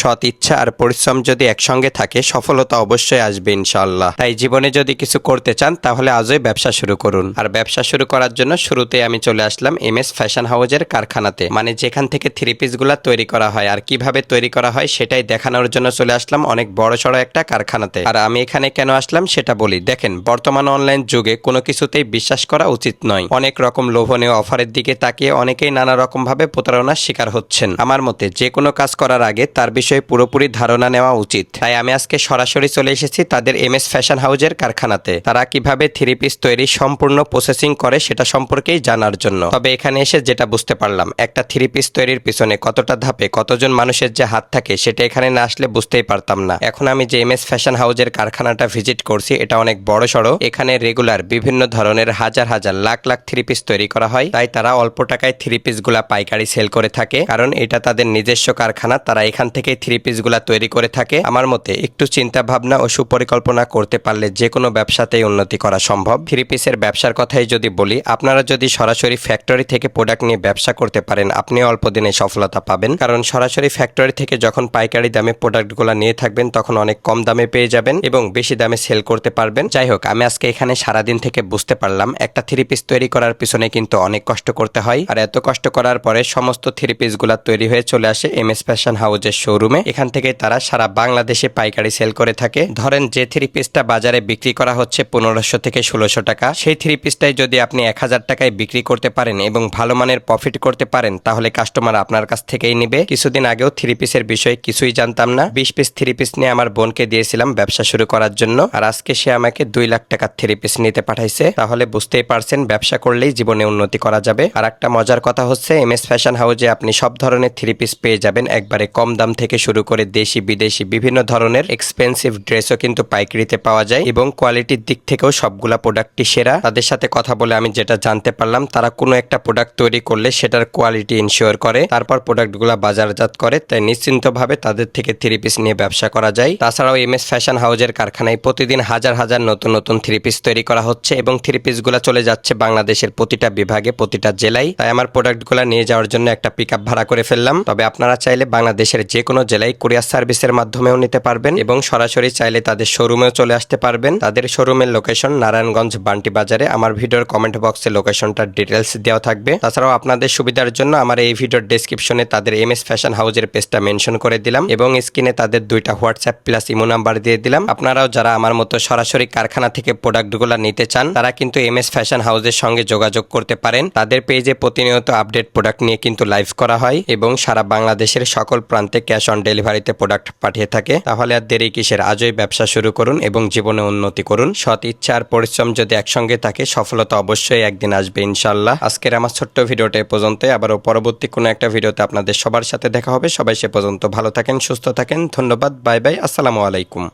সৎ ইচ্ছা আর পরিশ্রম যদি একসঙ্গে থাকে, সফলতা অবশ্যই আসবে ইনশাল্লাহ তাই জীবনে যদি কিছু করতে চান, তাহলে আজই ব্যবসা শুরু করুন। আর ব্যবসা শুরু করার জন্য শুরুতে আমি চলে আসলাম এম এস ফ্যাশন হাউজের কারখানাতে। মানে যেখান থেকে থ্রি পিসগুলা তৈরি করা হয় আর কীভাবে তৈরি করা হয়, সেটাই দেখানোর জন্য চলে আসলাম অনেক বড় সড়ো একটা কারখানাতে। আর আমি এখানে কেন আসলাম সেটা বলি, দেখেন, বর্তমান অনলাইন যুগে কোনো কিছুতেই বিশ্বাস করা উচিত নয়। অনেক রকম লোভনীয় অফারের দিকে তাকিয়ে অনেকেই নানা রকম ভাবে প্রতারণার শিকার হচ্ছেন। আমার মতে, যে কোনো কাজ করার আগে তার বিষয়ে পুরোপুরি ধারণা নেওয়া উচিত। তাই আমি আজকে সরাসরি চলে এসেছি তাদের এম এস ফ্যাশন হাউজের কারখানাতে। তারা কীভাবে থ্রি পিস তৈরি সম্পূর্ণ প্রসেসিং করে সেটা সম্পর্কেই জানার জন্য। তবে এখানে এসে যেটা বুঝতে পারলাম, একটা থ্রি পিস তৈরির পিছনে কতটা ধাপে কতজন মানুষের যে হাত থাকে সেটা এখানে না আসলে বুঝতেই পারতাম না। এখন আমি যে এম এস ফ্যাশন হাউজের কারখানাটা ভিজিট করছি, এটা অনেক বড় সড়ো। এখানে রেগুলার বিভিন্ন ধরনের হাজার হাজার লাখ লাখ থ্রি পিস তৈরি করা হয়। তাই তারা অল্প টাকায় থ্রি পিসগুলা পাইকারি সেল করে থাকে। কারণ এটা তাদের নিজস্ব কারখানা, তারা এখান থেকে থ্রি পিসগুলা তৈরি করে থাকে। আমার মতে, একটু চিন্তা ভাবনা ও সুপরিকল্পনা করতে পারলে যে কোনো ব্যবসাতেই উন্নতি করা সম্ভব। থ্রি পিসের ব্যবসার কথাই যদি বলি, আপনারা যদি সরাসরি ফ্যাক্টরি থেকে প্রোডাক্ট নিয়ে ব্যবসা করতে পারেন, আপনি অল্প দিনে সফলতা পাবেন। কারণ সরাসরি ফ্যাক্টরি থেকে যখন পাইকারি দামে প্রোডাক্টগুলো নিয়ে থাকবেন, তখন অনেক কম দামে পেয়ে যাবেন এবং বেশি দামে সেল করতে পারবেন। যাই হোক, আমি আজকে এখানে সারাদিন থেকে বুঝতে পারলাম, একটা থ্রি পিস তৈরি করার পিছনে কিন্তু অনেক কষ্ট করতে হয়। আর এত কষ্ট করার পরে সমস্ত থ্রি পিসগুলা তৈরি হয়ে চলে আসে এম এস ফ্যাশন হাউজের শোরুমে। এখান থেকে তারা সারা বাংলাদেশে পাইকারি সেল করে থাকে। ধরেন যে থ্রি পিসটা বাজারে বিক্রি করা হচ্ছে পনেরোশো থেকে ষোলোশো টাকা। সেই থ্রি পিসটাই যদি আপনি এক হাজার টাকায় বিক্রি করতে পারেন এবং ভালো মানের প্রফিট করতে পারেন, তাহলে কাস্টমার আপনার কাছ থেকেই নিবে। কিছুদিন আগেও থ্রি পিসের বিষয়ে কিছুই জানতাম না। বিশ পিস থ্রি পিস নিয়ে আমার বোনকে দিয়েছিলাম ব্যবসা শুরু করার জন্য। আর আজকে সে আমাকে দুই লাখ টাকার থ্রি পিস নিতে পাঠাইছে। তাহলে বুঝতেই পারছেন, ব্যবসা করলেই জীবনে উন্নতি করা যাবে। আর একটা মজার কথা হচ্ছে, এম এস ফ্যাশন হাউজে আপনি সব ধরনের থ্রি পিস পেয়ে যাবেন। একবারে কম দাম থেকে শুরু করে দেশি, বিদেশি বিভিন্ন ধরনের এক্সপেন্সিভ ড্রেসও কিন্তু পাইকারিতে পাওয়া যায় এবং কোয়ালিটির দিক থেকেও সবগুলা প্রোডাক্টই সেরা। তাদের সাথে কথা বলে আমি যেটা জানতে পারলাম, তারা কোনো একটা প্রোডাক্ট তৈরি করলে সেটার কোয়ালিটি ইনশিওর করে, তারপর প্রোডাক্টগুলো বাজারজাত করে, তাই নিশ্চিন্তভাবে তাদের থেকে থ্রি পিস নিয়ে ব্যবসা করা যায়। তাছাড়াও এম এস ফ্যাশন হাউজের কারখানায় প্রতিদিন হাজার হাজার নতুন নতুন থ্রি পিস তৈরি করা হচ্ছে এবং থ্রি পিসগুলো চলে যাচ্ছে বাংলাদেশের প্রতিটা বিভাগে, প্রতিটা জেলায়। তাই আমার প্রোডাক্টগুলো নিয়ে যাওয়ার জন্য একটা পিক ভাড়া করে ফেললাম। তবে আপনারা চাইলে বাংলাদেশের যে কোনো জেলায় কুরিয়ার সার্ভিসের মাধ্যমেও নিতে পারবেন এবং সরাসরি চাইলে তাদের শোরুমেও চলে আসতে পারবেন। তাদের শোরুমের লোকেশন নারায়ণগঞ্জ বান্টি বাজারে। আমার ভিডিওর কমেন্ট বক্সে লোকেশনটার ডিটেলস দেওয়া থাকবে। তাছাড়াও আপনাদের সুবিধার জন্য আমার এই ভিডিওর ডেসক্রিপশনে তাদের এম এস ফ্যাশন হাউজের পেজটা মেনশন করে দিলাম এবং স্ক্রিনে তাদের দুইটা হোয়াটসঅ্যাপ প্লাস ইমো নাম্বার দিয়ে দিলাম। আপনারাও যারা আমার মতো সরাসরি কারখানা থেকে প্রোডাক্টগুলো নিতে চান, তারা কিন্তু এম এস ফ্যাশন হাউজের সঙ্গে যোগাযোগ করতে পারেন। তাদের পেজে প্রতিনিয়ত আপডেট প্রোডাক্ট নিয়ে কিন্তু লাইভ করা হয় এবং সারা বাংলাদেশের সকল প্রান্তে ক্যাশ অন ডেলিভারিতে প্রোডাক্ট পাঠিয়ে থাকে, তাহলে আর দেরি কিসের? আজই ব্যবসা শুরু করুন এবং জীবনে উন্নতি করুন। সৎ ইচ্ছা আর পরিশ্রম যদি একসঙ্গে থাকে, সফলতা অবশ্যই একদিন আসবে ইনশাল্লাহ আজকের আমার ছোট্ট ভিডিওটা এ পর্যন্ত আবারও পরবর্তী কোনো একটা ভিডিওতে আপনাদের সবার সাথে দেখা হবে। সবাই সে পর্যন্ত ভালো থাকেন, সুস্থ থাকেন। ধন্যবাদ, বাই বাই, আসসালামু আলাইকুম।